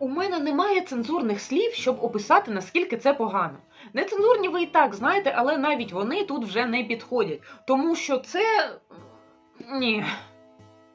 У мене немає цензурних слів, щоб описати, наскільки це погано. Нецензурні ви і так знаєте, але навіть вони тут вже не підходять, тому що це. Ні.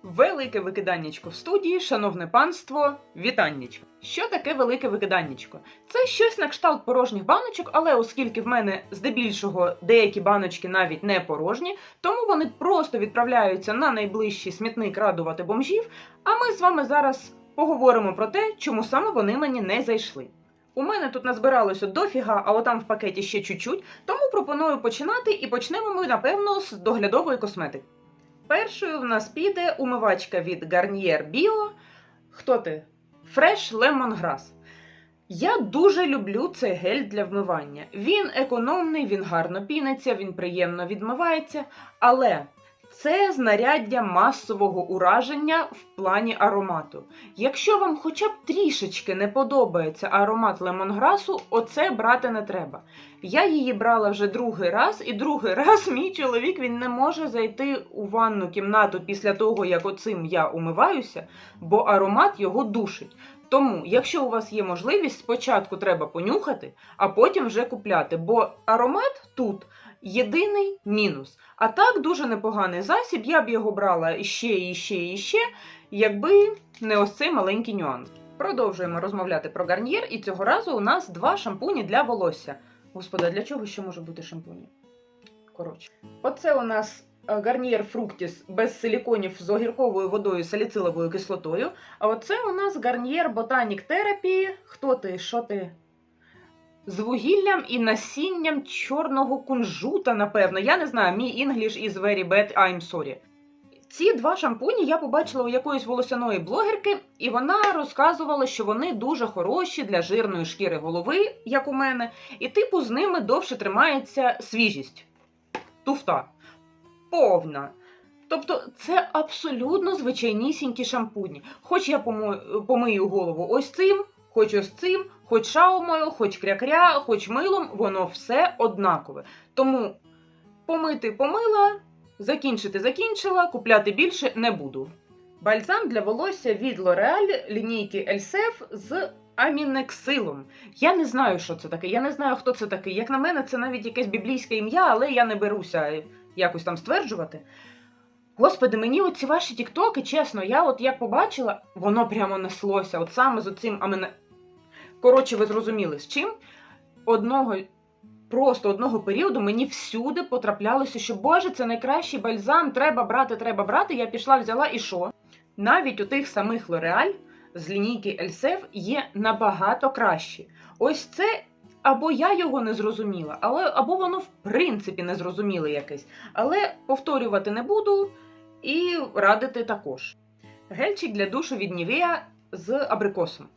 Велике викиданнячко в студії, шановне панство, вітаннячко. Що таке велике викиданнячко? Це щось на кшталт порожніх баночок, але оскільки в мене здебільшого деякі баночки навіть не порожні, тому вони просто відправляються на найближчий смітник радувати бомжів. А ми з вами зараз поговоримо про те, чому саме вони мені не зайшли. У мене тут назбиралося дофіга, а отам в пакеті ще чуть-чуть, тому пропоную починати і почнемо ми, напевно, з доглядової косметики. Першою в нас піде умивачка від Garnier Bio. Хто ти? Fresh Lemongrass. Я дуже люблю цей гель для вмивання. Він економний, він гарно піниться, він приємно відмивається, але це знаряддя масового ураження в плані аромату. Якщо вам хоча б трішечки не подобається аромат лемонграсу, оце брати не треба. Я її брала вже другий раз, і другий раз мій чоловік він не може зайти у ванну кімнату після того, як оцим я умиваюся, бо аромат його душить. Тому, якщо у вас є можливість, спочатку треба понюхати, а потім вже купляти, бо аромат тут єдиний мінус. А так дуже непоганий засіб. Я б його брала іще, і ще, і ще, якби не ось цей маленький нюанс. Продовжуємо розмовляти про гарнір, і цього разу у нас два шампуні для волосся. Господи, для чого ще може бути шампуні? Коротше, оце у нас е, гарнір Фруктіс без силіконів з огірковою водою саліциловою кислотою. А оце у нас гарнір Ботанік Терапі. Хто ти? Що ти? З вугіллям і насінням чорного кунжута, напевно. Я не знаю, мій English is very bad, I'm sorry. Ці два шампуні я побачила у якоїсь волосяної блогерки, і вона розказувала, що вони дуже хороші для жирної шкіри голови, як у мене, і типу з ними довше тримається свіжість. Туфта. Повна. Тобто це абсолютно звичайнісінькі шампуні. Хоч я помию голову ось цим, хоч ось цим, хоч шаумою, хоч кря-кря, хоч милом, воно все однакове. Тому помити помила, закінчити закінчила, купляти більше не буду. Бальзам для волосся від L'Oreal лінійки Ельсеф з амінексилом. Я не знаю, що це таке. Я не знаю, хто це такий. Як на мене, це навіть якесь біблійське ім'я, але я не беруся якось там стверджувати. Господи, мені оці ваші тіктоки, чесно, я от як побачила, воно прямо неслося. От саме з оцим. Коротше, ви зрозуміли, з чим? Одного, просто одного періоду мені всюди потраплялося, що Боже, це найкращий бальзам, треба брати, треба брати. Я пішла, взяла і що? Навіть у тих самих L'Oreal з лінійки Ельсев є набагато кращі. Ось це або я його не зрозуміла, але або воно в принципі не зрозуміле якесь. Але повторювати не буду і радити також. Гельчик для душу від Nivea з абрикосом.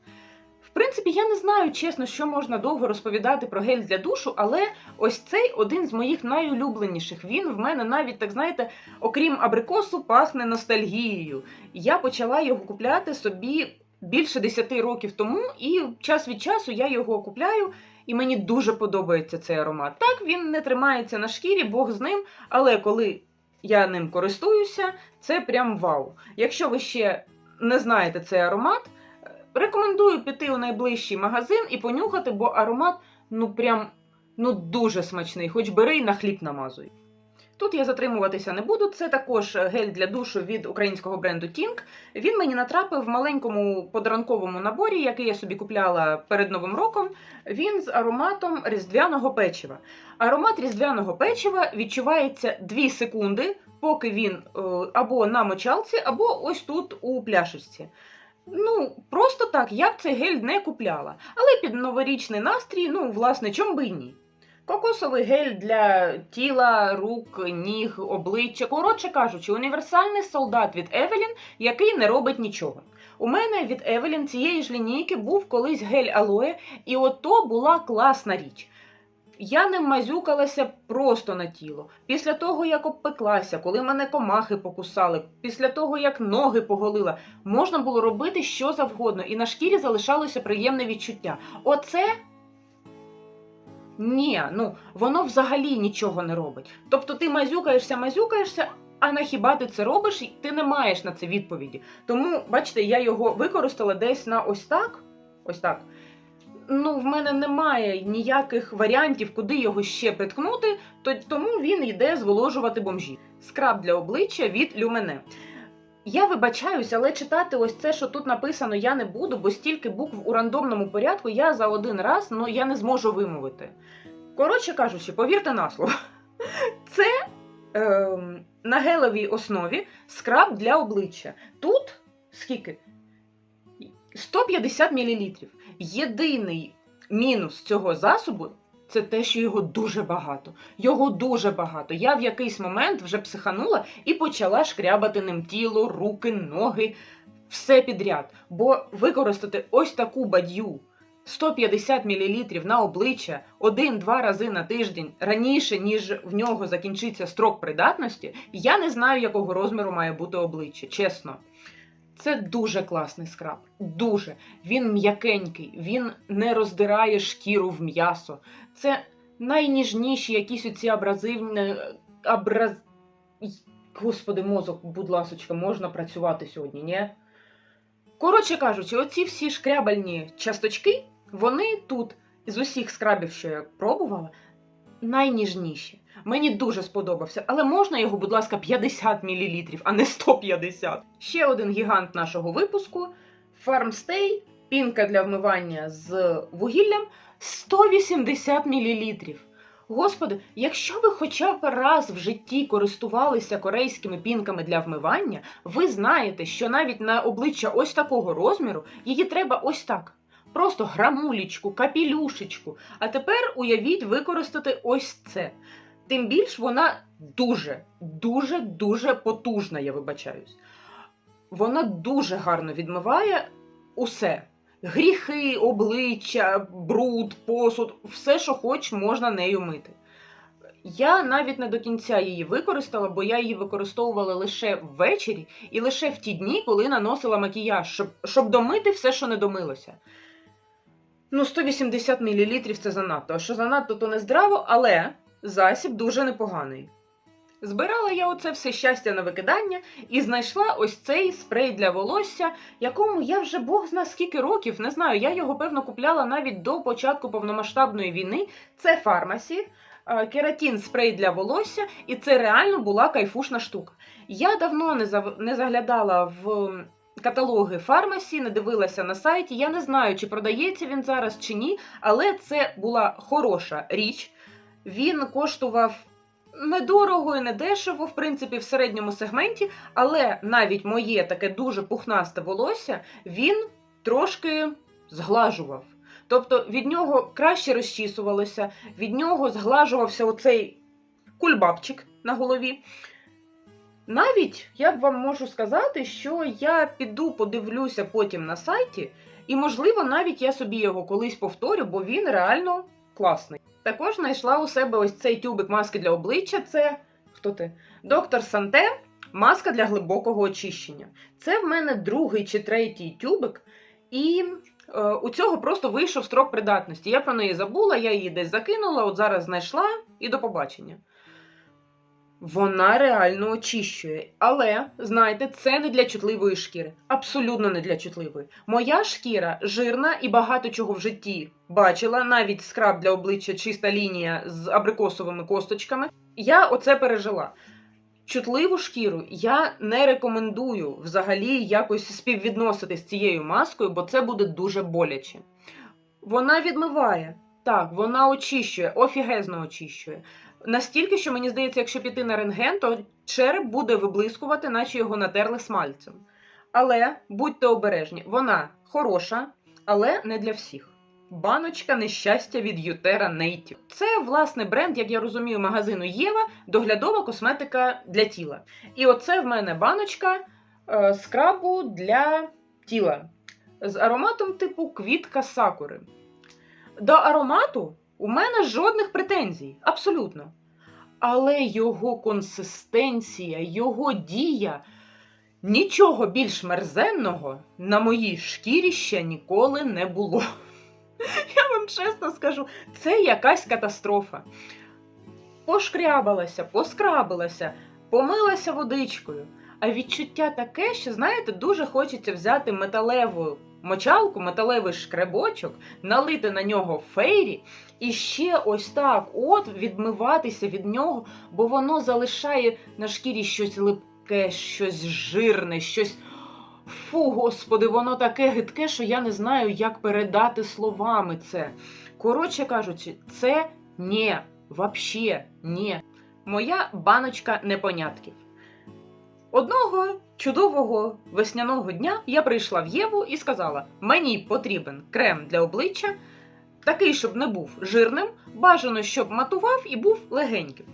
Принципі, я не знаю, чесно, що можна довго розповідати про гель для душу, але ось цей один з моїх найулюбленіших. Він в мене навіть, так знаєте, окрім абрикосу, пахне ностальгією. Я почала його купляти собі більше 10 років тому, і час від часу я його купляю, і мені дуже подобається цей аромат. Так, він не тримається на шкірі, Бог з ним, але коли я ним користуюся, це прям вау. Якщо ви ще не знаєте цей аромат, рекомендую піти у найближчий магазин і понюхати, бо аромат ну прям ну дуже смачний, хоч бери і на хліб намазуй. Тут я затримуватися не буду. Це також гель для душу від українського бренду Tink. Він мені натрапив в маленькому подарунковому наборі, який я собі купляла перед Новим роком. Він з ароматом різдвяного печива. Аромат різдвяного печива відчувається 2 секунди, поки він е, або на мочалці, або ось тут у пляшечці. Ну, просто так, я б цей гель не купляла. Але під новорічний настрій, ну, власне, чом би і ні. Кокосовий гель для тіла, рук, ніг, обличчя. Коротше кажучи, універсальний солдат від Евелін, який не робить нічого. У мене від Евелін цієї ж лінійки був колись гель алоє, і ото була класна річ. Я ним мазюкалася просто на тіло. Після того, як обпеклася, коли мене комахи покусали, після того, як ноги поголила, можна було робити що завгодно, і на шкірі залишалося приємне відчуття. Оце ні, ну воно взагалі нічого не робить. Тобто ти мазюкаєшся, мазюкаєшся, а на хіба ти це робиш, і ти не маєш на це відповіді. Тому, бачите, я його використала десь на ось так. Ось так. Ну, в мене немає ніяких варіантів, куди його ще приткнути, то, тому він йде зволожувати бомжі. Скраб для обличчя від люмене. Я вибачаюсь, але читати ось це, що тут написано, я не буду, бо стільки букв у рандомному порядку я за один раз ну, я не зможу вимовити. Коротше кажучи, повірте на слово. Це е, на гелевій основі скраб для обличчя. Тут скільки? 150 мл. Єдиний мінус цього засобу це те, що його дуже багато. Його дуже багато. Я в якийсь момент вже психанула і почала шкрябати ним тіло, руки, ноги, все підряд. Бо використати ось таку бадью 150 мл на обличчя один-два рази на тиждень раніше, ніж в нього закінчиться строк придатності, я не знаю, якого розміру має бути обличчя, чесно. Це дуже класний скраб. Дуже. Він м'якенький, він не роздирає шкіру в м'ясо. Це найніжніші якісь оці абразивні. Абраз... Господи, мозок, будь ласочка, можна працювати сьогодні, ні? Коротше кажучи, оці всі шкрябальні часточки, вони тут з усіх скрабів, що я пробувала, найніжніші. Мені дуже сподобався, але можна його, будь ласка, 50 мл, а не 150. Ще один гігант нашого випуску Farmstay, пінка для вмивання з вугіллям 180 мл. Господи, якщо ви хоча б раз в житті користувалися корейськими пінками для вмивання, ви знаєте, що навіть на обличчя ось такого розміру її треба ось так. Просто грамулічку, капілюшечку. А тепер уявіть використати ось це. Тим більш вона дуже, дуже, дуже потужна, я вибачаюсь. Вона дуже гарно відмиває усе. Гріхи, обличчя, бруд, посуд, все, що хоч, можна нею мити. Я навіть не до кінця її використала, бо я її використовувала лише ввечері і лише в ті дні, коли наносила макіяж, щоб, щоб домити все, що не домилося. Ну, 180 мл це занадто. А що занадто, то не здраво, але засіб дуже непоганий. Збирала я оце все щастя на викидання і знайшла ось цей спрей для волосся, якому я вже Бог зна скільки років, не знаю, я його, певно, купляла навіть до початку повномасштабної війни. Це фармасі, е, кератін спрей для волосся, і це реально була кайфушна штука. Я давно не, зав... не заглядала в каталоги фармасі, не дивилася на сайті. Я не знаю, чи продається він зараз чи ні, але це була хороша річ. Він коштував недорого і недешево, в принципі, в середньому сегменті, але навіть моє таке дуже пухнасте волосся він трошки зглажував. Тобто від нього краще розчісувалося, від нього зглажувався оцей кульбабчик на голові. Навіть я б вам можу сказати, що я піду подивлюся потім на сайті, і, можливо, навіть я собі його колись повторю, бо він реально класний. Також знайшла у себе ось цей тюбик маски для обличчя. Це хто ти? Доктор Санте, маска для глибокого очищення. Це в мене другий чи третій тюбик, і е, у цього просто вийшов строк придатності. Я про неї забула, я її десь закинула, от зараз знайшла і до побачення. Вона реально очищує. Але, знаєте, це не для чутливої шкіри. Абсолютно не для чутливої. Моя шкіра жирна і багато чого в житті бачила, навіть скраб для обличчя, чиста лінія з абрикосовими косточками. Я оце пережила. Чутливу шкіру я не рекомендую взагалі якось співвідносити з цією маскою, бо це буде дуже боляче. Вона відмиває. Так, вона очищує, офігезно очищує. Настільки, що мені здається, якщо піти на рентген, то череп буде виблискувати, наче його натерли смальцем. Але будьте обережні, вона хороша, але не для всіх. Баночка нещастя від Ютера Native. Це, власне, бренд, як я розумію, магазину Єва, доглядова косметика для тіла. І оце в мене баночка е, скрабу для тіла з ароматом типу квітка сакури. До аромату у мене жодних претензій, абсолютно. Але його консистенція, його дія нічого більш мерзенного на моїй шкірі ще ніколи не було. Я вам чесно скажу, це якась катастрофа. Пошкрябалася, поскрабилася, помилася водичкою. А відчуття таке, що, знаєте, дуже хочеться взяти металеву мочалку, металевий шкребочок, налити на нього фейрі і ще ось так от відмиватися від нього, бо воно залишає на шкірі щось липке, щось жирне, щось. Фу, господи, воно таке гидке, що я не знаю, як передати словами це. Коротше кажучи, це не, вообще не. Моя баночка непонятків. Одного чудового весняного дня я прийшла в Єву і сказала: мені потрібен крем для обличчя, такий, щоб не був жирним, бажано, щоб матував і був легеньким.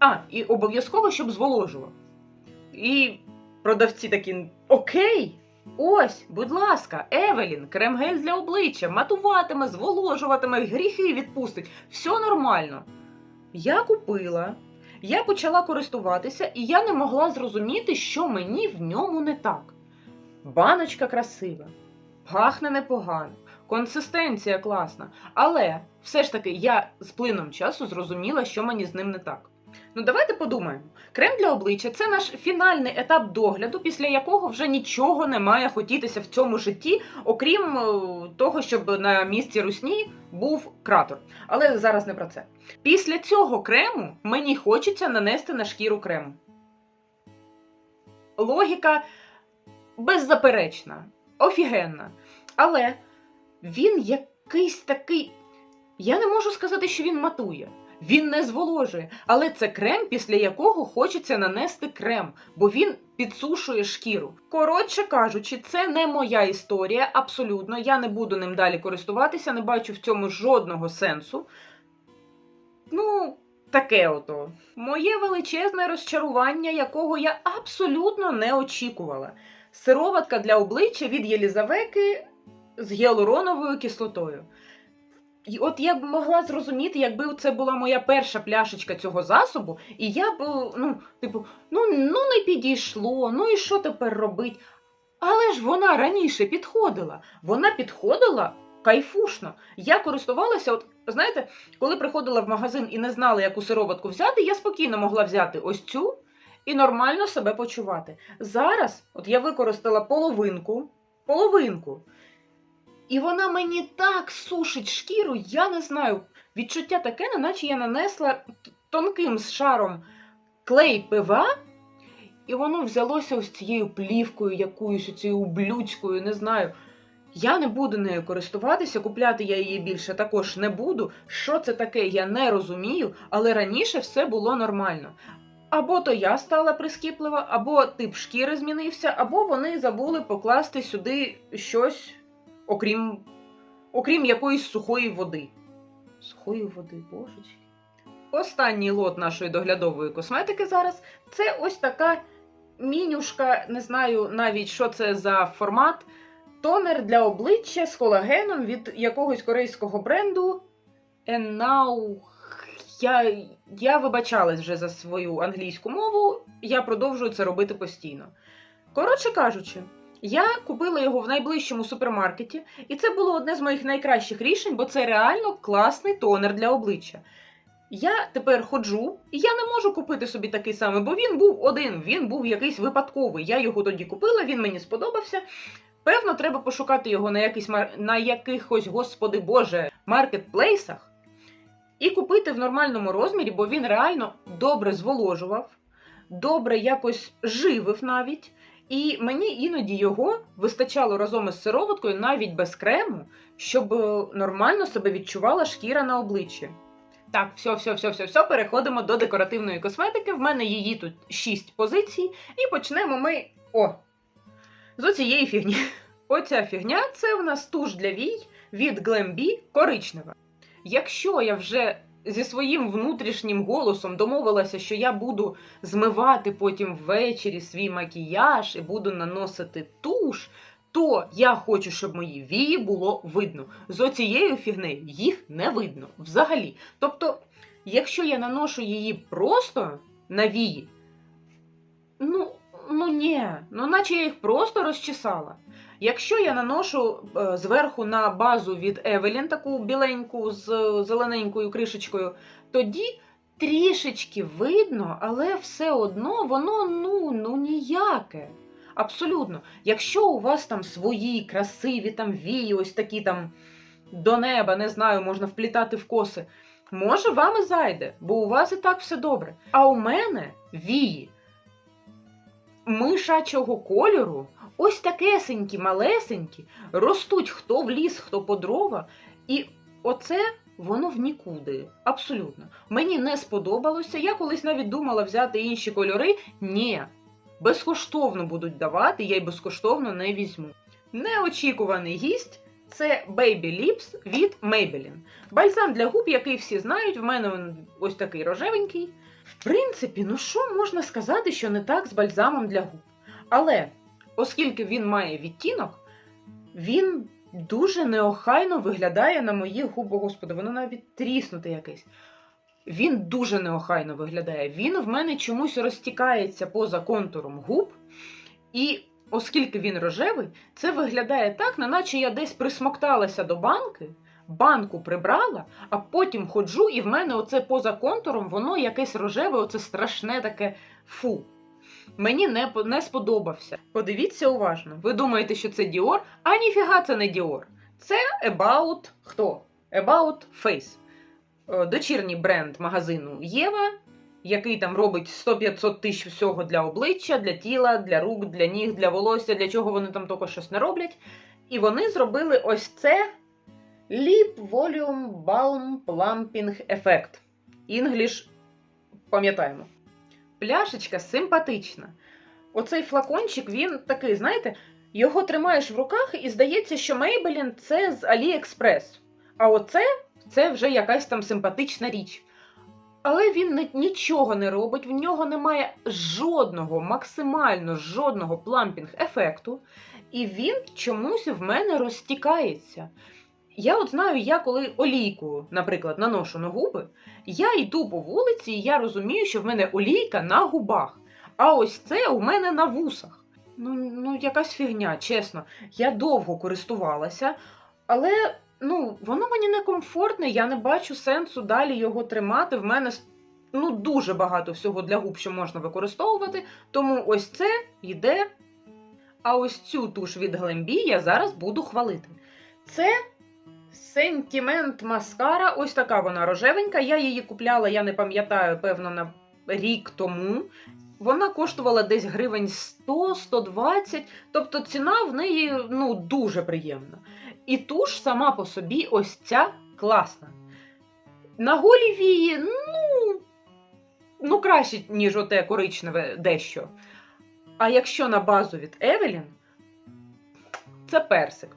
А, і обов'язково, щоб зволожував. І продавці такі: Окей, ось, будь ласка, Евелін, крем-гель для обличчя, матуватиме, зволожуватиме, гріхи відпустить. Все нормально. Я купила, я почала користуватися, і я не могла зрозуміти, що мені в ньому не так. Баночка красива, пахне непогано, консистенція класна. Але все ж таки я з плином часу зрозуміла, що мені з ним не так. Ну, давайте подумаємо. Крем для обличчя це наш фінальний етап догляду, після якого вже нічого не має хотітися в цьому житті, окрім е, того, щоб на місці русні був кратер. Але зараз не про це. Після цього крему мені хочеться нанести на шкіру крем. Логіка беззаперечна, офігенна. Але він якийсь такий. Я не можу сказати, що він матує. Він не зволожує, але це крем, після якого хочеться нанести крем, бо він підсушує шкіру. Коротше кажучи, це не моя історія, абсолютно. Я не буду ним далі користуватися, не бачу в цьому жодного сенсу. Ну, таке ото. Моє величезне розчарування, якого я абсолютно не очікувала. Сироватка для обличчя від Єлізавети з гіалуроновою кислотою. І от я б могла зрозуміти, якби це була моя перша пляшечка цього засобу, і я б, ну, типу, ну, ну не підійшло, ну і що тепер робить? Але ж вона раніше підходила. Вона підходила кайфушно. Я користувалася, от знаєте, коли приходила в магазин і не знала, яку сироватку взяти, я спокійно могла взяти ось цю і нормально себе почувати. Зараз, от я використала половинку, половинку. І вона мені так сушить шкіру, я не знаю. Відчуття таке, наче я нанесла тонким шаром клей ПВА, і воно взялося ось цією плівкою, якоюсь цією ублюдською, не знаю. Я не буду нею користуватися, купляти я її більше також не буду. Що це таке, я не розумію, але раніше все було нормально. Або то я стала прискіплива, або тип шкіри змінився, або вони забули покласти сюди щось окрім, окрім якоїсь сухої води. Сухої води, божечки. Останній лот нашої доглядової косметики зараз це ось така мінюшка, не знаю навіть, що це за формат. Тонер для обличчя з колагеном від якогось корейського бренду. And now... Я, я вибачалась вже за свою англійську мову, я продовжую це робити постійно. Коротше кажучи, я купила його в найближчому супермаркеті, і це було одне з моїх найкращих рішень, бо це реально класний тонер для обличчя. Я тепер ходжу, і я не можу купити собі такий самий, бо він був один, він був якийсь випадковий. Я його тоді купила, він мені сподобався. Певно, треба пошукати його на, якийсь, на якихось, господи Боже, маркетплейсах і купити в нормальному розмірі, бо він реально добре зволожував, добре якось живив навіть. І мені іноді його вистачало разом із сироваткою навіть без крему, щоб е, нормально себе відчувала шкіра на обличчі. Так, все, все, все, все, все, переходимо до декоративної косметики. В мене її тут 6 позицій, і почнемо ми. О! З оцієї фігні. Оця фігня це у нас туш для вій від Glambi коричнева. Якщо я вже зі своїм внутрішнім голосом домовилася, що я буду змивати потім ввечері свій макіяж і буду наносити туш, то я хочу, щоб мої вії було видно. З оцією фігнею їх не видно взагалі. Тобто, якщо я наношу її просто на вії, ну, ну ні, ну наче я їх просто розчесала. Якщо я наношу е, зверху на базу від Evelyn, таку біленьку з зелененькою кришечкою, тоді трішечки видно, але все одно воно ну, ну ніяке. Абсолютно. Якщо у вас там свої красиві там вії, ось такі там до неба, не знаю, можна вплітати в коси. Може, вам і зайде, бо у вас і так все добре. А у мене вії мишачого кольору, ось такесенькі, малесенькі, ростуть хто в ліс, хто по дрова. І оце воно в нікуди. Абсолютно. Мені не сподобалося. Я колись навіть думала взяти інші кольори. Ні, безкоштовно будуть давати, я й безкоштовно не візьму. Неочікуваний гість це Baby Lips від Maybelline. Бальзам для губ, який всі знають, в мене він ось такий рожевенький. В принципі, ну що можна сказати, що не так з бальзамом для губ. Але оскільки він має відтінок, він дуже неохайно виглядає на моїх губах. Господи, воно навіть тріснуте якесь. Він дуже неохайно виглядає. Він в мене чомусь розтікається поза контуром губ. І оскільки він рожевий, це виглядає так, наче я десь присмокталася до банки, банку прибрала, а потім ходжу, і в мене оце поза контуром, воно якесь рожеве, оце страшне таке фу. Мені не, не сподобався. Подивіться уважно. Ви думаєте, що це Dior? А ніфіга це не Dior. Це About хто? About Face. Е, Дочірній бренд магазину Єва, який там робить 100-500 тисяч всього для обличчя, для тіла, для рук, для ніг, для волосся, для чого вони там тільки щось не роблять. І вони зробили ось це Lip Volume Balm Plumping Effect. English пам'ятаємо. Пляшечка симпатична. Оцей флакончик, він такий, знаєте, його тримаєш в руках і здається, що Maybelline це з AliExpress. А оце це вже якась там симпатична річ. Але він нічого не робить, в нього немає жодного, максимально жодного плампінг ефекту, і він чомусь в мене розтікається. Я от знаю, я коли олійку, наприклад, наношу на губи, я йду по вулиці, і я розумію, що в мене олійка на губах. А ось це у мене на вусах. Ну, ну якась фігня, чесно. Я довго користувалася, але ну, воно мені не комфортне, я не бачу сенсу далі його тримати. В мене ну, дуже багато всього для губ, що можна використовувати. Тому ось це йде. А ось цю туш від Glambi я зараз буду хвалити. Це Сентімент маскара. Ось така вона рожевенька. Я її купляла, я не пам'ятаю, певно, на рік тому. Вона коштувала десь гривень 100-120, тобто ціна в неї ну, дуже приємна. І туш сама по собі ось ця класна. На голі вії, ну, ну краще, ніж оте коричневе дещо. А якщо на базу від Евелін, це персик.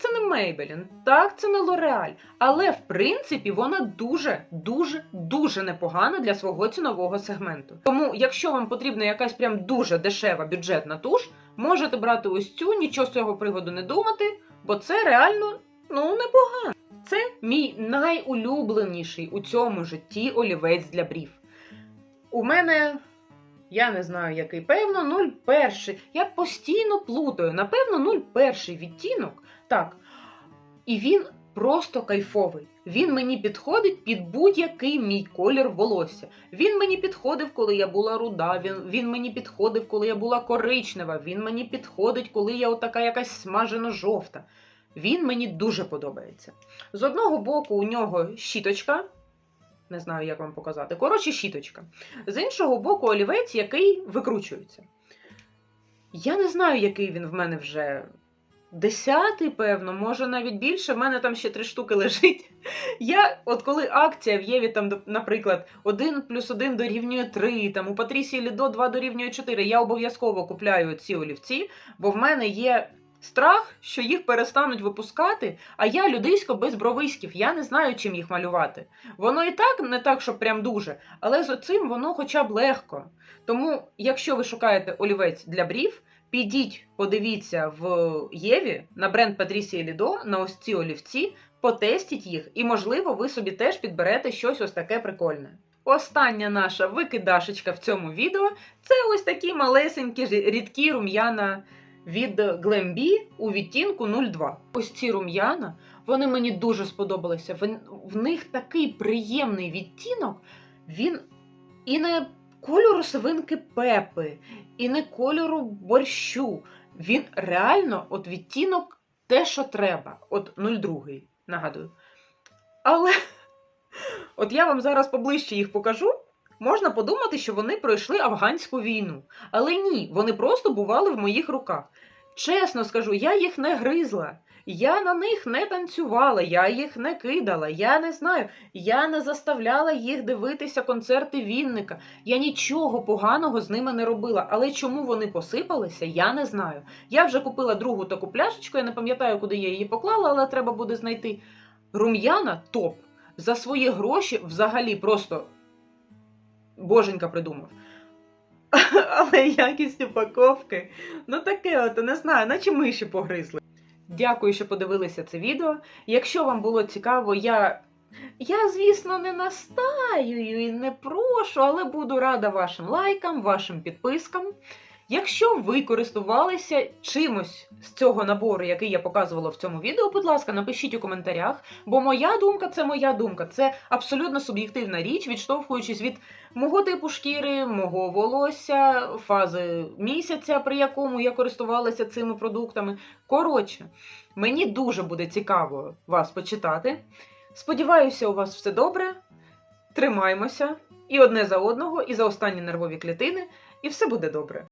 Це не Maybelline, так, це не L'Oreal, але в принципі вона дуже, дуже, дуже непогана для свого цінового сегменту. Тому, якщо вам потрібна якась прям дуже дешева бюджетна туш, можете брати ось цю, нічого з цього приводу не думати, бо це реально ну непогано. Це мій найулюбленіший у цьому житті олівець для брів. У мене. Я не знаю, який, певно, 01. Я постійно плутаю. Напевно, 01 відтінок. Так. І він просто кайфовий. Він мені підходить під будь-який мій колір волосся. Він мені підходив, коли я була руда. Він, він мені підходив, коли я була коричнева. Він мені підходить, коли я отака якась смажено-жовта. Він мені дуже подобається. З одного боку, у нього щіточка. Не знаю, як вам показати. Коротше, щіточка. З іншого боку, олівець, який викручується. Я не знаю, який він в мене вже. Десятий, певно, може навіть більше. В мене там ще три штуки лежить. Я, от коли акція в Єві, там, наприклад, 1 плюс 1 дорівнює 3, там у Патрісії Лідо 2 дорівнює 4, я обов'язково купляю ці олівці, бо в мене є страх, що їх перестануть випускати, а я людисько без бровиськів, я не знаю, чим їх малювати. Воно і так не так, що прям дуже, але з оцим воно хоча б легко. Тому, якщо ви шукаєте олівець для брів, підіть, подивіться в Єві на бренд Патрісія Лідо на ось ці олівці, потестіть їх, і, можливо, ви собі теж підберете щось ось таке прикольне. Остання наша викидашечка в цьому відео це ось такі малесенькі рідкі рум'яна від Glambi у відтінку 02. Ось ці рум'яна, вони мені дуже сподобалися. В, в них такий приємний відтінок, він і не кольору свинки Пепи і не кольору борщу. Він реально от відтінок те, що треба. От 02, нагадую. Але от я вам зараз поближче їх покажу. Можна подумати, що вони пройшли афганську війну. Але ні, вони просто бували в моїх руках. Чесно скажу, я їх не гризла. Я на них не танцювала, я їх не кидала, я не знаю, я не заставляла їх дивитися концерти Вінника. Я нічого поганого з ними не робила. Але чому вони посипалися, я не знаю. Я вже купила другу таку пляшечку, я не пам'ятаю, куди я її поклала, але треба буде знайти. Рум'яна топ. За свої гроші взагалі просто боженька придумав. Але якість упаковки, ну таке от, не знаю, наче миші погризли. Дякую, що подивилися це відео. Якщо вам було цікаво, я, я звісно, не настаюю і не прошу, але буду рада вашим лайкам, вашим підпискам. Якщо ви користувалися чимось з цього набору, який я показувала в цьому відео, будь ласка, напишіть у коментарях, бо моя думка це моя думка. Це абсолютно суб'єктивна річ, відштовхуючись від мого типу шкіри, мого волосся, фази місяця, при якому я користувалася цими продуктами. Коротше, мені дуже буде цікаво вас почитати. Сподіваюся, у вас все добре. Тримаймося і одне за одного, і за останні нервові клітини, і все буде добре.